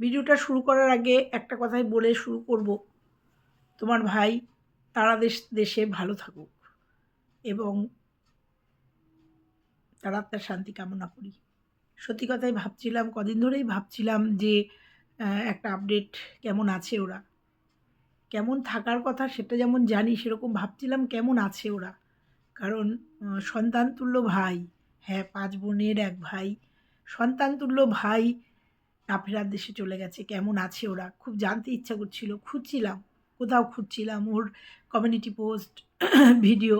ভিডিওটা শুরু করার আগে একটা কথাই বলে শুরু করব। তোমার ভাই তারা দেশ দেশে ভালো থাকুক এবং তার আত্মার শান্তি কামনা করি। সত্যি কথাই ভাবছিলাম কদিন ধরেই ভাবছিলাম যে একটা আপডেট কেমন আছে ওরা? কেমন থাকার কথা সেটা যেমন জানি সেরকম ভাবছিলাম কেমন আছে ওরা? কারণ আহ, সন্তান তুল্য ভাই হ্যাঁ পাঁচ বোনের এক ভাই সন্তান তুল্য ভাই না ফেরার দেশে চলে গেছে, কেমন আছে ওরা? খুব জানতে ইচ্ছা করছিল, খুঁজছিলাম, কোথাও খুঁজছিলাম, ওর কমিউনিটি পোস্ট ভিডিও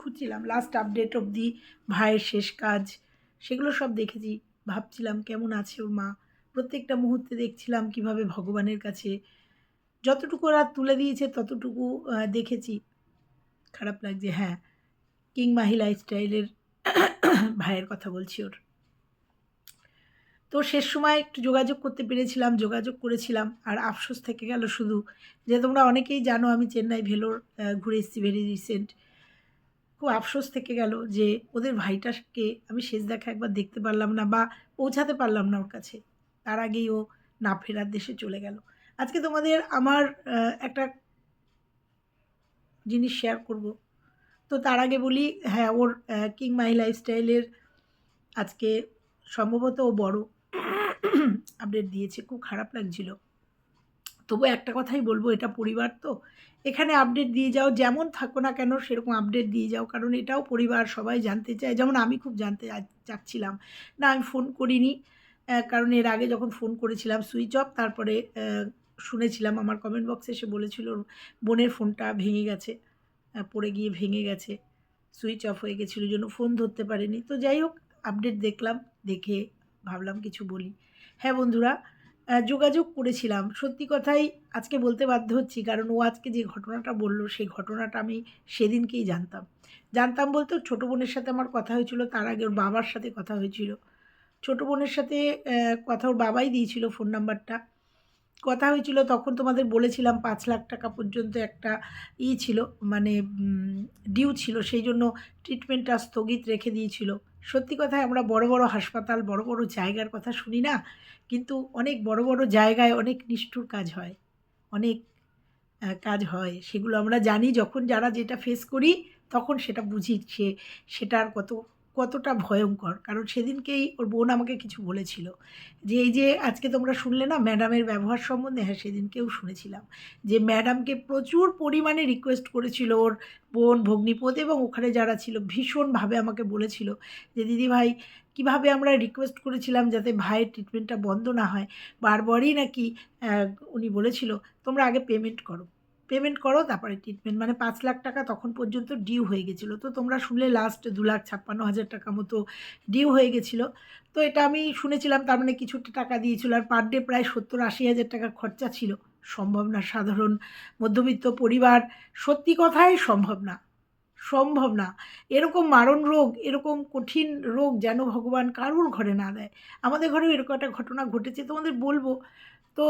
খুঁজছিলাম লাস্ট আপডেট অবধি, ভাইয়ের শেষ কাজ, সেগুলো সব দেখেছি, ভাবছিলাম কেমন আছে ওর মা? প্রত্যেকটা মুহূর্তে দেখছিলাম কীভাবে ভগবানের কাছে, যতটুকু ওরা তুলে দিয়েছে, ততটুকু দেখেছি। খারাপ লাগছে হ্যাঁ কিং মাহি লাইফস্টাইলের ভাইয়ের কথা বলছি ওর। তো শেষ সময় একটু যোগাযোগ করতে পেরেছিলাম, যোগাযোগ করেছিলাম। আর আফসোস থেকে গেল শুধু যে তোমরা অনেকেই জানো আমি চেন্নাই ভেলোর ঘুরে এসেছি ভেরি রিসেন্ট খুব আফসোস থেকে গেল যে ওদের ভাইটাকে আমি শেষ দেখা একবার দেখতে পারলাম না বা পৌঁছাতে পারলাম না ওর কাছে। তার আগেই ও না ফেরার দেশে চলে গেল। আজকে তোমাদের আমার একটা জিনিস শেয়ার করব। তো তার আগে বলি হ্যাঁ ওর কিং মাই লাইফস্টাইলের আজকে সম্ভবত ও বড়। আপডেট দিয়েছে, খুব খারাপ লাগছিল। তবু একটা কথাই বলব, এটা পরিবার তো। এখানে আপডেট দিয়ে যাও, যেমন থাকো না কেন, সেরকম আপডেট দিয়ে যাও, কারণ এটাও পরিবার, সবাই জানতে চায়। যেমন আমি খুব জানতে চাচ্ছিলাম। না, আমি ফোন করিনি কারণ এর আগে যখন ফোন করেছিলাম সুইচ অফ তারপরে শুনেছিলাম আমার কমেন্ট বক্সে এসে বলেছিল, বোনের ফোনটা ভেঙে গেছে পড়ে গিয়ে ভেঙে গেছে সুইচ অফ হয়ে গেছিল জন্য ফোন ধরতে পারিনি। তো যাই হোক আপডেট দেখলাম, দেখে ভাবলাম কিছু বলি। হ্যাঁ বন্ধুরা যোগাযোগ করেছিলাম। সত্যি কথাই আজকে বলতে বাধ্য হচ্ছি, কারণ ও আজকে যে ঘটনাটা বলল, সেই ঘটনাটা আমি সেদিনকেই জানতাম। জানতাম বলতে ছোটো বোনের সাথে আমার কথা হয়েছিল, তার আগে ওর বাবার সাথে কথা হয়েছিল। ছোটো বোনের সাথে কথা ওর বাবাই দিয়েছিল ফোন নাম্বারটা কথা হয়েছিল, তখন তোমাদের বলেছিলাম পাঁচ লাখ টাকা পর্যন্ত একটা ই ছিল মানে ডিউ ছিল, সেই জন্য ট্রিটমেন্টটা স্থগিত রেখে দিয়েছিল। সত্যি কথায় আমরা বড় বড় হাসপাতাল, বড় বড় জায়গার কথা শুনি না, কিন্তু অনেক বড় বড় জায়গায় অনেক নিষ্ঠুর কাজ হয়, অনেক কাজ হয়, সেগুলো আমরা জানি, যখন যারা যেটা ফেস করি, তখন সেটা বুঝি, সে, সেটার কত কতটা ভয়ঙ্কর। কারণ সেদিনকেই ওর বোন আমাকে কিছু বলেছিল। যে এই যে আজকে তোমরা শুনলে না, ম্যাডামের ব্যবহার সম্বন্ধে হ্যাঁ সেদিনকেও শুনেছিলাম। যে ম্যাডামকে প্রচুর পরিমাণে রিকোয়েস্ট করেছিল ওর বোন ভগ্নিপতি এবং ওখানে যারা ছিল, ভীষণভাবে আমাকে বলেছিল যে, দিদি ভাই, কীভাবে আমরা রিকোয়েস্ট করেছিলাম যাতে ভাইয়ের ট্রিটমেন্টটা বন্ধ না হয়? বারবারই নাকি উনি বলেছিল, তোমরা আগে পেমেন্ট করো। পেমেন্ট করো, তারপরে ট্রিটমেন্ট মানে পাঁচ লাখ টাকা তখন পর্যন্ত ডিউ হয়ে গেছিল। তো তোমরা শুনলে লাস্ট দু লাখ ছাপ্পান্ন হাজার টাকা মতো ডিউ হয়ে গেছিল। তো এটা আমি শুনেছিলাম, তার মানে কিছুটা টাকা দিয়েছিল। আর পার ডে প্রায় সত্তর আশি হাজার টাকা খরচা ছিল। সম্ভব না, সাধারণ মধ্যবিত্ত পরিবার সত্যি কথাই সম্ভব না। সম্ভব না। এরকম মারণ রোগ, এরকম কঠিন রোগ যেন ভগবান কারুর ঘরে না দেয়। আমাদের ঘরেও এরকম একটা ঘটনা ঘটেছে, তোমাদের বলব। তো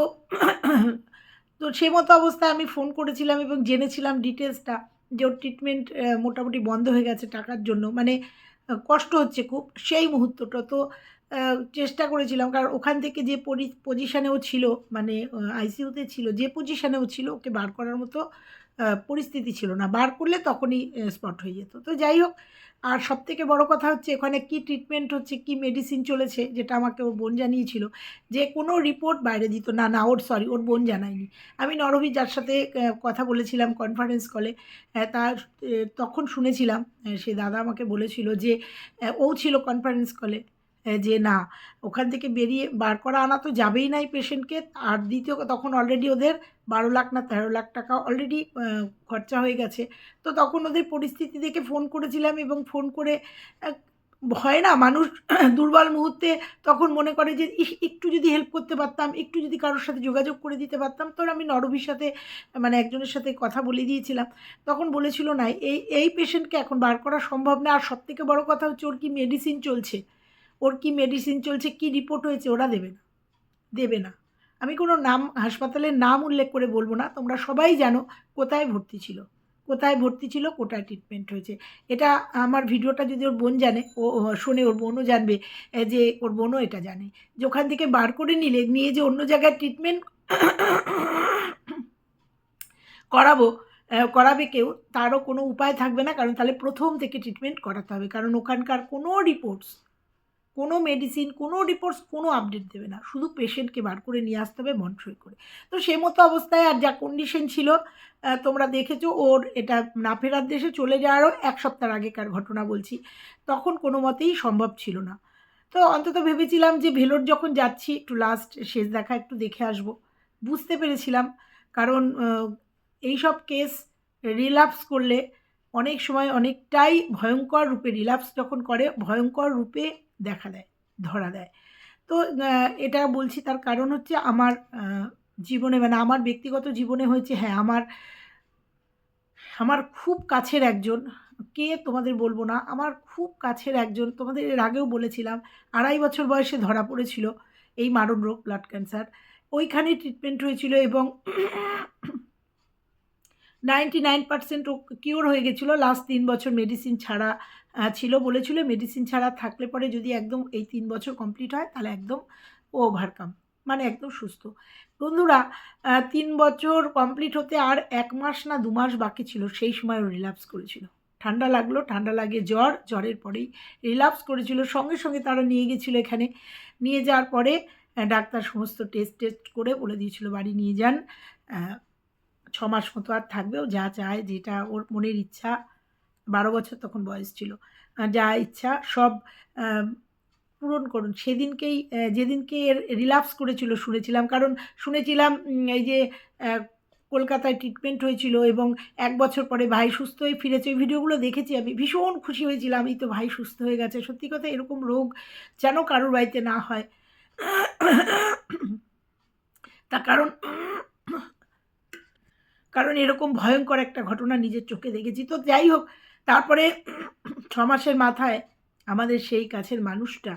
তো সেই মতো অবস্থায় আমি ফোন করেছিলাম এবং জেনেছিলাম ডিটেলসটা যে ওর ট্রিটমেন্ট মোটামুটি বন্ধ হয়ে গেছে টাকার জন্য। মানে কষ্ট হচ্ছে খুব সেই মুহূর্তটা। তো চেষ্টা করেছিলাম কারণ ওখান থেকে যে পজিশানেও ছিল মানে আইসিউতে ছিল, যে পজিশানেও ছিল, ওকে বার করার মতো পরিস্থিতি ছিল না। বার করলে তখনই স্পট হয়ে যেত। তো যাই হোক, আর সব থেকে বড় কথা হচ্ছে ওখানে কি ট্রিটমেন্ট হচ্ছে, কি মেডিসিন চলেছে, যেটা আমাকে ওর বোন জানিয়েছিল, যে কোনো রিপোর্ট বাইরে দিত। না না, ওর সরি ওর বোন জানায়নি। আমি নরবি যার সাথে কথা বলেছিলাম কনফারেন্স কলে তার তখন শুনেছিলাম সে দাদা আমাকে বলেছিল যে ও ছিল কনফারেন্স কলে যে না, ওখান থেকে বেরিয়ে বার করা আনা তো যাবেই নাই পেশেন্টকে আর দ্বিতীয় তখন অলরেডি ওদের বারো লাখ না তেরো লাখ টাকা অলরেডি খরচা হয়ে গেছে। তো তখন ওদের পরিস্থিতি দেখে ফোন করেছিলাম এবং ফোন করে হয় না, মানুষ দুর্বল মুহূর্তে তখন মনে করে যে একটু যদি হেল্প করতে পারতাম, একটু যদি কারোর সাথে যোগাযোগ করে দিতে পারতাম তো আমি নরবির সাথে মানে একজনের সাথে কথা বলে দিয়েছিলাম। তখন বলেছিল, না, এই এই পেশেন্টকে এখন বার করা সম্ভব না। আর সবথেকে বড় কথা হচ্ছে, ওর কি মেডিসিন চলছে? ওর কি মেডিসিন চলছে, কি রিপোর্ট হয়েছে, ওরা দেবে না। দেবে না। আমি কোনো নাম, হাসপাতালের নাম উল্লেখ করে বলব না। তোমরা সবাই জানো কোথায় ভর্তি ছিল। কোথায় ভর্তি ছিল, কোথায় ট্রিটমেন্ট হয়েছে। এটা আমার ভিডিওটা যদি ওর বোন জানে, ও শোনে ওর বোনও জানবে যে ওর বোনও এটা জানে। যে ওখান থেকে বার করে নিলে, নিয়ে যে অন্য জায়গায় ট্রিটমেন্ট করাবো করাবে কেউ, তারও কোনো উপায় থাকবে না। কারণ তাহলে প্রথম থেকে ট্রিটমেন্ট করাতে হবে। কারণ ওখানকার কোনো রিপোর্টস কোনো মেডিসিন কোনো রিপোর্টস কোনো আপডেট দেবে না। শুধু পেশেন্টকে বার করে নিয়ে আসতে হবে মনসই করে। তো সে মতো অবস্থায় আর যা কন্ডিশন ছিল তোমরা দেখেছ, ওর এটা না ফেরার দেশে চলে যাওয়ারও এক সপ্তাহ আগেকার ঘটনা বলছি। তখন কোনো মতেই সম্ভব ছিল না। তো অন্তত ভেবেছিলাম যে ভেলোর যখন যাচ্ছি, একটু লাস্ট শেষ দেখা একটু দেখে আসব। বুঝতে পেরেছিলাম, কারণ এই সব কেস রিলাপস করলে অনেক সময় অনেকটাই ভয়ঙ্কর রূপে রিলাপস যখন করে, ভয়ঙ্কর রূপে দেখা দেয়, ধরা দেয়। তো এটা বলছি তার কারণ হচ্ছে আমার জীবনে মানে আমার ব্যক্তিগত জীবনে হয়েছে হ্যাঁ আমার আমার খুব কাছের একজন, কে তোমাদের বলব না, আমার খুব কাছের একজন, তোমাদের এর আগেও বলেছিলাম, আড়াই বছর বয়সে ধরা পড়েছিল এই মারণ রোগ ব্লাড ক্যান্সার। ওইখানে ট্রিটমেন্ট হয়েছিল এবং নাইনটি নাইন পার্সেন্ট কিওর হয়ে গেছিল। লাস্ট তিন বছর মেডিসিন ছাড়া ছিল বলেছিল। মেডিসিন ছাড়া থাকলে পরে যদি একদম এই তিন বছর কমপ্লিট হয়, তাহলে একদম ওভারকাম মানে একদম সুস্থ। বন্ধুরা তিন বছর কমপ্লিট হতে আর এক মাস না দু মাস বাকি ছিল, সেই সময় রিল্যাপস করেছিল। ঠান্ডা লাগল, ঠান্ডা লাগে জ্বর, জ্বরের পরেই রিল্যাপস করেছিল। সঙ্গে সঙ্গে তারা নিয়ে গেছিল এখানে। নিয়ে যাওয়ার পরে ডাক্তার সমস্ত টেস্ট টেস্ট করে বলে দিয়েছিল, বাড়ি নিয়ে যান। ছ মাস মতো আর থাকবেও, যা চায়, যেটা ওর মনের ইচ্ছা, বারো বছর তখন বয়স ছিল। যা ইচ্ছা সব পূরণ করুন। সেদিনকেই যেদিনকে এর রিল্যাপস করেছিল শুনেছিলাম, কারণ শুনেছিলাম এই যে কলকাতায় ট্রিটমেন্ট হয়েছিল এবং এক বছর পরে ভাই সুস্থ হয়ে ফিরেছে। ওই ভিডিওগুলো দেখেছি আমি, ভীষণ খুশি হয়েছিলাম, এই তো ভাই সুস্থ হয়ে গেছে। সত্যি কথা, এরকম রোগ যেন কারোর বাড়িতে না হয়। তা কারণ কারণ এরকম ভয়ঙ্কর একটা ঘটনা নিজের চোখে দেখেছি। তো যাই হোক, তারপরে ছ মাসের মাথায় আমাদের সেই কাছের মানুষটা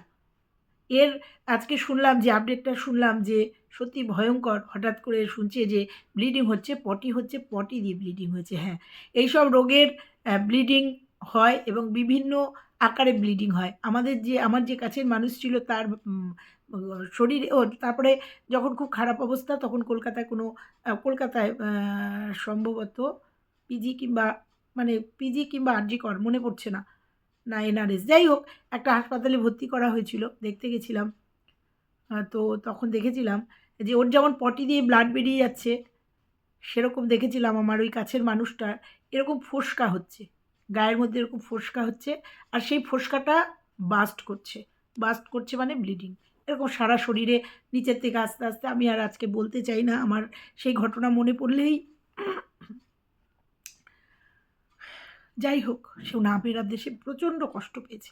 এর আজকে শুনলাম যে আপডেটটা শুনলাম যে, সত্যি ভয়ঙ্কর। হঠাৎ করে শুনছে যে ব্লিডিং হচ্ছে পটি হচ্ছে পটি দিয়ে ব্লিডিং হয়েছে হ্যাঁ। এইসব রোগের ব্লিডিং হয় এবং বিভিন্ন আকারে ব্লিডিং হয়। আমাদের যে, আমার যে কাছের মানুষ ছিল তার শরীরে ও তারপরে যখন খুব খারাপ অবস্থা তখন কলকাতায় কোনো কলকাতায় সম্ভবত পিজি কিংবা মানে পিজি কিংবা আরজি কর, মনে পড়ছে না। না এনআরএস যাই হোক, একটা হাসপাতালে ভর্তি করা হয়েছিল, দেখতে গেছিলাম। তো তখন দেখেছিলাম যে, ওর যেমন পটি দিয়ে ব্লাড বেরিয়ে যাচ্ছে, সেরকম দেখেছিলাম আমার ওই কাছের মানুষটার। এরকম ফোসকা হচ্ছে। গায়ের মধ্যে এরকম ফোসকা হচ্ছে, আর সেই ফোসকাটা বাস্ট করছে। বাস্ট করছে মানে ব্লিডিং এরকম সারা শরীরে নিচের থেকে আস্তে আস্তে আমি আর আজকে বলতে চাই না, আমার সেই ঘটনা মনে পড়লেই যাই হোক সে না ফেরার দেশে প্রচণ্ড কষ্ট পেয়েছে।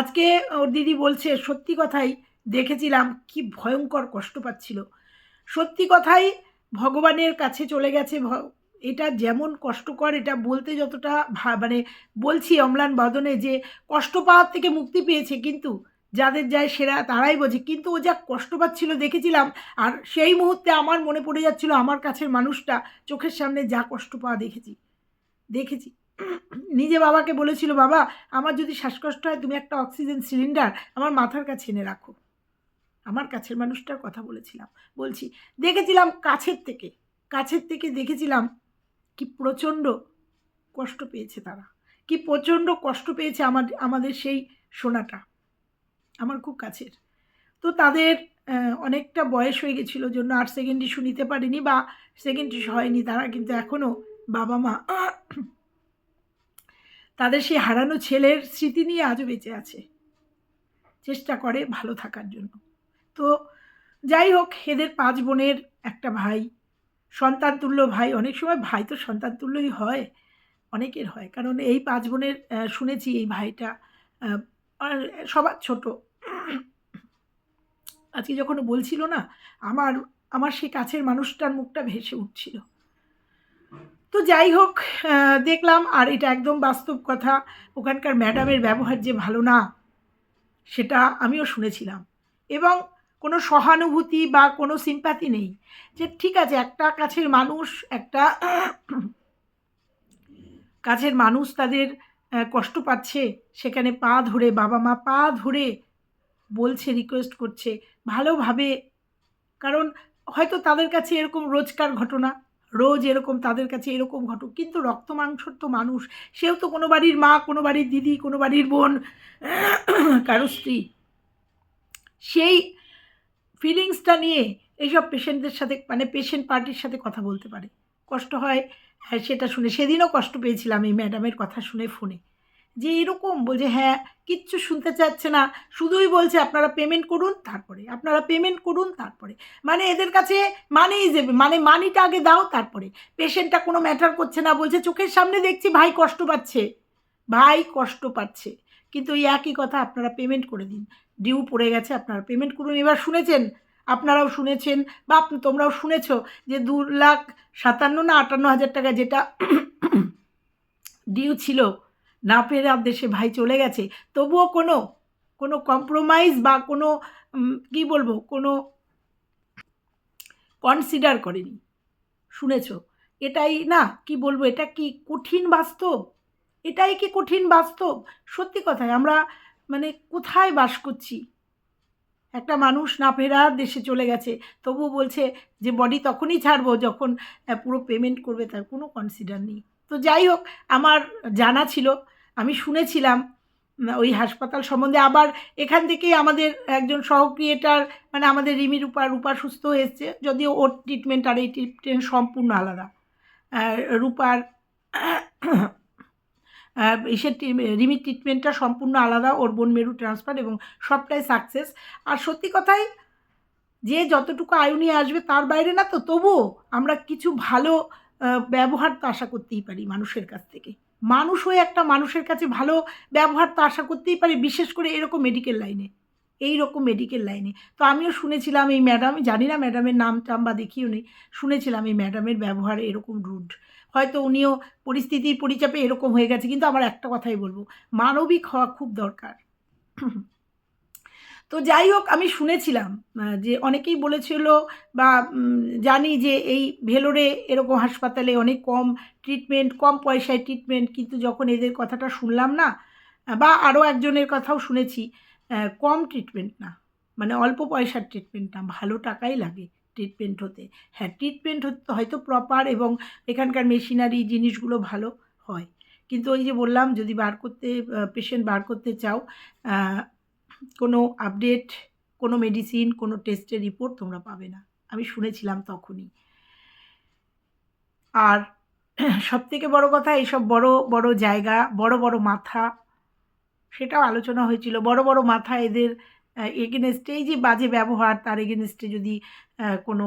আজকে ওর দিদি বলছে, সত্যি কথাই দেখেছিলাম কি ভয়ঙ্কর কষ্ট পাচ্ছিল। সত্যি কথাই ভগবানের কাছে চলে গেছে এটা যেমন কষ্টকর, এটা বলতে যতটা মানে বলছি অম্লান বদনে যে কষ্ট পাওয়ার থেকে মুক্তি পেয়েছে কিন্তু যাদের যায় সেরা তারাই বোঝে। কিন্তু ও যা কষ্ট পাচ্ছিল দেখেছিলাম আর সেই মুহূর্তে আমার মনে পড়ে যাচ্ছিল আমার কাছের মানুষটা চোখের সামনে যা কষ্ট পাওয়া দেখেছি। দেখেছি। নিজে বাবাকে বলেছিল, বাবা, আমার যদি শ্বাসকষ্ট হয় তুমি একটা অক্সিজেন সিলিন্ডার আমার মাথার কাছে এনে রাখো। আমার কাছের মানুষটার কথা বলেছিলাম। বলছি, দেখেছিলাম কাছের থেকে কাছের থেকে দেখেছিলাম কি প্রচণ্ড কষ্ট পেয়েছে তারা। কি প্রচণ্ড কষ্ট পেয়েছে আমার আমাদের সেই সোনাটা। আমার খুব কাছের। তো তাদের অনেকটা বয়স হয়ে গেছিল জন্য আর সেকেন্ড ইস্যু নিতে পারেনি বা সেকেন্ড ইস্যু হয়নি। তারা কিন্তু এখনও বাবা মা তাদের সেই হারানো ছেলের স্মৃতি নিয়ে আজও বেঁচে আছে। চেষ্টা করে ভালো থাকার জন্য। তো যাই হোক, এদের পাঁচ বোনের একটা ভাই সন্তান তুল্য ভাই, অনেক সময় ভাই তো সন্তান তুল্যই হয়, অনেকের হয়। কারণ এই পাঁচ বোনের শুনেছি এই ভাইটা সবার ছোট। আজকে যখন বলছিল না, আমার আমার সেই কাছের মানুষটার মুখটা ভেসে উঠছিল। তো যাই হোক দেখলাম, আর এটা একদম বাস্তব কথা, ওখানকার ম্যাডামের ব্যবহার যে ভালো না, সেটা আমিও শুনেছিলাম। এবং কোনো সহানুভূতি বা কোনো সিম্প্যাথি নেই। যে ঠিক আছে, একটা কাছের মানুষ, একটা কাছের মানুষ তাদের কষ্ট পাচ্ছে, সেখানে পা ধরে, বাবা মা পা ধরে বলছে রিকোয়েস্ট করছে ভালোভাবে। কারণ হয়তো তাদের কাছে এরকম রোজকার ঘটনা, রোজ এরকম তাদের কাছে এরকম ঘটুক, কিন্তু রক্ত মাংসর তো মানুষ। সেও তো কোনো বাড়ির মা, কোনো বাড়ির দিদি, কোনো বাড়ির বোন কারও স্ত্রী। সেই ফিলিংসটা নিয়ে এইসব পেশেন্টদের সাথে মানে পেশেন্ট পার্টির সাথে কথা বলতে পারে। কষ্ট হয় হ্যাঁ সেটা শুনে। সেদিনও কষ্ট পেয়েছিলাম এই ম্যাডামের কথা শুনে ফোনে যে এরকম বলছে হ্যাঁ কিচ্ছু শুনতে চাচ্ছে না। শুধুই বলছে, আপনারা পেমেন্ট করুন, তারপরে। আপনারা পেমেন্ট করুন, তারপরে। মানে এদের কাছে মানেই যাবে মানে মানিটা আগে দাও, তারপরে। পেশেন্টটা কোনো ম্যাটার করছে না, বলছে, চোখের সামনে দেখছি, ভাই কষ্ট পাচ্ছে। ভাই কষ্ট পাচ্ছে। কিন্তু এই একই কথা আপনারা পেমেন্ট করে দিন। ডিউ পড়ে গেছে আপনারা পেমেন্ট করুন। এবার শুনেছেন, আপনারাও শুনেছেন বা আপ- তোমরাও শুনেছ যে দু লাখ সাতান্ন না আটান্ন হাজার টাকা যেটা ডিউ ছিল, না পেরে দেশে ভাই চলে গেছে, তবুও কোনো কোনো কম্প্রোমাইজ বা কোনো কি বলব, কোনো কনসিডার করেনি। শুনেছ? এটাই না, কি বলব, এটা কি কঠিন বাস্তব? এটাই কি কঠিন বাস্তব? সত্যি কথায় আমরা মানে কোথায় বাস করছি? একটা মানুষ না ফেরা দেশে চলে গেছে, তবুও বলছে যে বডি তখনই ছাড়বো যখন পুরো পেমেন্ট করবে তার, কোনো কনসিডার নেই। তো যাই হোক, আমার জানা ছিল, আমি শুনেছিলাম ওই হাসপাতাল সম্বন্ধে। আবার এখান থেকেই আমাদের একজন সহ ক্রিয়েটার মানে আমাদের রিমি রূপা রূপা সুস্থ হয়েছে যদিও ওর ট্রিটমেন্ট আর এই ট্রিটমেন্ট সম্পূর্ণ আলাদা। রূপার ইসের রিমির ট্রিটমেন্টটা সম্পূর্ণ আলাদা, ওর বোন মেরু ট্রান্সফার এবং সবটাই সাকসেস আর সত্যি কথাই, যে যতটুকু আয়ু নিয়ে আসবে তার বাইরে না তো তবুও আমরা কিছু ভালো ব্যবহার তো আশা করতেই পারি মানুষের কাছ থেকে। মানুষ হয়ে একটা মানুষের কাছে ভালো ব্যবহার তো আশা করতেই পারি, বিশেষ করে এরকম মেডিকেল লাইনে এই রকম মেডিকেল লাইনে তো আমিও শুনেছিলাম এই ম্যাডাম জানি না ম্যাডামের নাম টাম বা দেখিও নেই, শুনেছিলাম এই ম্যাডামের ব্যবহার এরকম রুড হয়তো উনিও পরিস্থিতির পরিচাপে এরকম হয়ে গেছে, কিন্তু আমার একটা কথাই বলব, মানবিক হওয়া খুব দরকার। তো যাই হোক, আমি শুনেছিলাম যে অনেকেই বলেছিল বা জানি যে এই ভেলোরে এরকম হাসপাতালে অনেক কম ট্রিটমেন্ট কম পয়সায় ট্রিটমেন্ট কিন্তু যখন এদের কথাটা শুনলাম না, বা আরও একজনের কথাও শুনেছি কম ট্রিটমেন্ট না মানে অল্প পয়সার ট্রিটমেন্ট না, ভালো টাকাই লাগে। ট্রিটমেন্ট হতে। হ্যাঁ ট্রিটমেন্ট হয়তো প্রপার এবং এখানকার মেশিনারি জিনিসগুলো ভালো হয়। কিন্তু ওই যে বললাম, যদি বার করতে পেশেন্ট বার করতে চাও কোনো আপডেট কোনো মেডিসিন কোনো টেস্টের রিপোর্ট তোমরা পাবে না। আমি শুনেছিলাম তখনই। আর সবথেকে বড় কথা, এইসব বড় বড় জায়গা, বড় বড় মাথা, সেটাও আলোচনা হয়েছিল। বড় বড় মাথা এদের এগেনস্টে এই যে বাজে ব্যবহার, তার এগেনস্টে যদি কোনো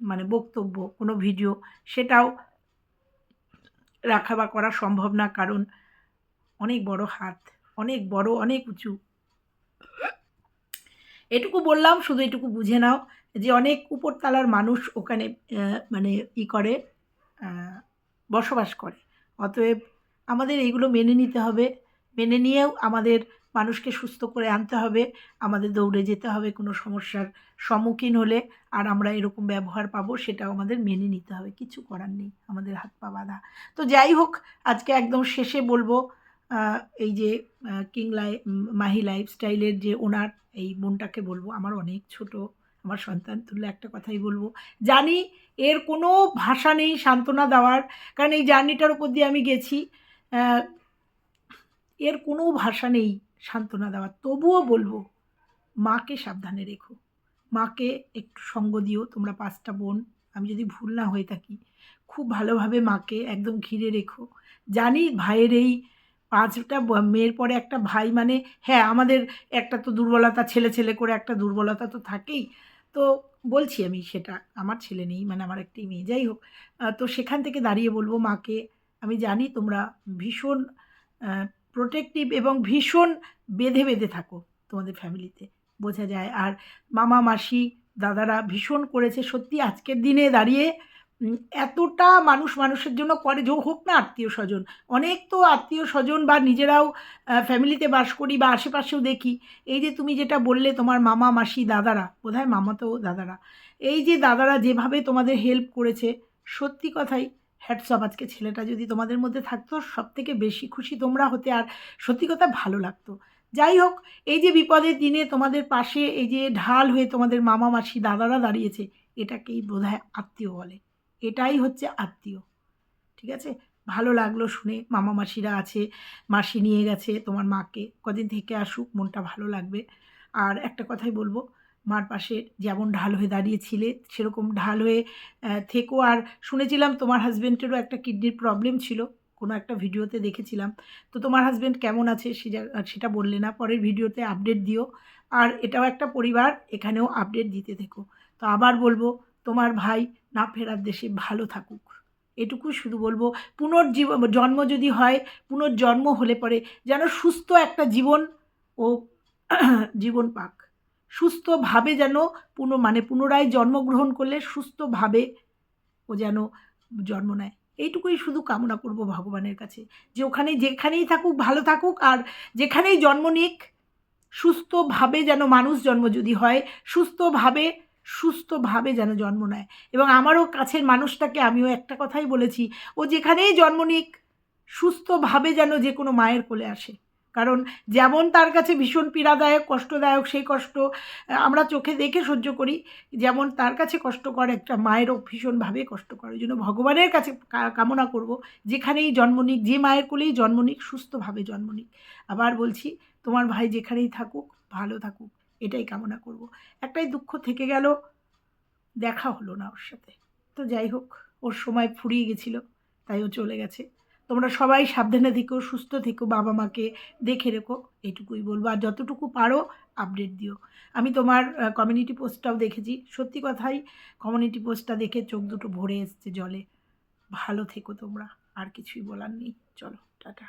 মানে বক্তব্য, কোনো ভিডিও সেটাও রাখা বা করা সম্ভব না। কারণ অনেক বড় হাত, অনেক বড়, অনেক উঁচু। এটুকু বললাম, শুধু এটুকু বুঝে নাও যে অনেক উপরতলার মানুষ ওখানে মানে ই করে বসবাস করে। অতএব আমাদের এইগুলো মেনে নিতে হবে। মেনে নিয়েও আমাদের মানুষকে সুস্থ করে আনতে হবে, আমাদের দৌড়ে যেতে হবে, কোনো সমস্যার সম্মুখীন হলে আর আমরা এরকম ব্যবহার পাবো সেটাও আমাদের মেনে নিতে হবে, কিছু করার নেই, আমাদের হাত পা বাঁধা। তো যাই হোক, আজকে একদম শেষে বলব এই যে কিং লাই মাহি লাইফস্টাইলের যে ওনার, এই বোনটাকে বলব, আমার অনেক ছোট, আমার সন্তান তুললে একটা কথাই বলব, জানি এর কোনো ভাষা নেই সান্ত্বনা দেওয়ার, কারণ এই জার্নিটার উপর দিয়ে আমি গেছি এর কোনো ভাষা নেই সান্ত্বনা দেওয়ার। তবুও বলব, মাকে সাবধানে রেখো। মাকে একটু সঙ্গ দিও, তোমরা পাঁচটা বোন। আমি যদি ভুল না হয়ে থাকি, খুব ভালোভাবে মাকে একদম ঘিরে রেখো। জানি ভাইয়ের এই পাঁচটা মেয়ের পরে একটা ভাই মানে হ্যাঁ আমাদের একটা তো দুর্বলতা, ছেলে ছেলে করে একটা দুর্বলতা তো থাকেই। তো বলছি আমি সেটা, আমার ছেলে নেই মানে আমার একটি মেয়ে। যাই হোক তো সেখান থেকে দাঁড়িয়ে বলব মাকে, আমি জানি তোমরা ভীষণ প্রোটেক্টিভ এবং ভীষণ বেঁধে বেঁধে থাকো তোমাদের ফ্যামিলিতে বোঝা যায়। আর মামা, মাসি, দাদারা ভীষণ করেছে। সত্যি আজকের দিনে দাঁড়িয়ে এতটা মানুষ মানুষের জন্য করে। যে হোক না আত্মীয় স্বজন। অনেক তো আত্মীয় স্বজন বা নিজেরাও ফ্যামিলিতে বাস করি বা আশেপাশেও দেখি। এই যে তুমি যেটা বললে তোমার মামা, মাসি, দাদারা, বোধহয় মামা তো দাদারা। এই যে দাদারা যেভাবে তোমাদের হেল্প করেছে, সত্যি কথাই হ্যাটসঅপ আজকে ছেলেটা যদি তোমাদের মধ্যে থাকতো সব থেকে বেশি খুশি তোমরা হতে আর সত্যি কথা ভালো লাগতো। যাই হোক, এই যে বিপদের দিনে তোমাদের পাশে এই যে ঢাল হয়ে তোমাদের মামা মাসি দাদারা দাঁড়িয়েছে, এটাকেই বোধহয় আত্মীয় বলে। এটাই হচ্ছে আত্মীয়। ঠিক আছে? ভালো লাগল শুনে মামা মাসিরা আছে, মাসি নিয়ে গেছে তোমার মাকে। কদিন থেকে আসুক, মনটা ভালো লাগবে। আর একটা কথাই বলব মার পাশে যেমন ঢাল হয়ে দাঁড়িয়েছিলে, সেরকম ঢাল হয়ে থেকো। আর শুনেছিলাম তোমার হাজব্যান্ডেরও একটা কিডনির প্রবলেম ছিল, কোনো একটা ভিডিওতে দেখেছিলাম। তো তোমার হাজব্যান্ড কেমন আছে সে সেটা বললে না, পরের ভিডিওতে আপডেট দিও। আর এটাও একটা পরিবার, এখানেও আপডেট দিতে থেকো। তো আবার বলব, তোমার ভাই না ফেরার দেশে ভালো থাকুক। এটুকু শুধু বলব, পুনর্জীব, জন্ম যদি হয়, পুনর্জন্ম হলে পরে যেন সুস্থ একটা জীবন ও জীবন পাক। সুস্থভাবে যেন পুনঃ মানে পুনরায় জন্মগ্রহণ করলে সুস্থভাবে ও যেন জন্ম নেয়। এইটুকুই শুধু কামনা করব ভগবানের কাছে। যে ওখানে, যেখানেই থাকুক, ভালো থাকুক, আর যেখানেই জন্ম নিক, সুস্থভাবে যেন মানুষ জন্ম যদি হয়, সুস্থভাবে সুস্থভাবে যেন জন্ম নেয়। এবং আমারও কাছের মানুষটাকে আমিও একটা কথাই বলেছি, ও যেখানেই জন্ম নিক, সুস্থভাবে যেন যে কোনো মায়ের কোলে আসে। কারণ যেমন তার কাছে ভীষণ পীড়াদায়ক, কষ্টদায়ক সেই কষ্ট আমরা চোখে দেখে সহ্য করি। যেমন তার কাছে কষ্টকর একটা মায়েরও ভীষণভাবে কষ্টকর। ওই জন্য ভগবানের কাছে কামনা করব, যেখানেই জন্ম নিক, যে মায়ের কোলেই জন্ম নিক, সুস্থভাবে জন্ম নিক। আবার বলছি, তোমার ভাই যেখানেই থাকুক, ভালো থাকুক, এটাই কামনা করব। একটাই দুঃখ থেকে গেল, দেখা হলো না ওর সাথে। তো যাই হোক, ওর সময় ফুরিয়ে গেছিল, তাই ও চলে গেছে। তোমরা সবাই সাবধানে থেকো, সুস্থ থেকো, বাবা মাকে দেখে রেখো এটুকুই বলব। আর যতটুকু পারো আপডেট দিও। আমি তোমার কমিউনিটি পোস্টটাও দেখেছি। সত্যি কথাই কমিউনিটি পোস্টটা দেখে চোখ দুটো ভরে এসছে জলে। ভালো থেকো তোমরা, আর কিছুই বলার নেই। চলো, টাটা।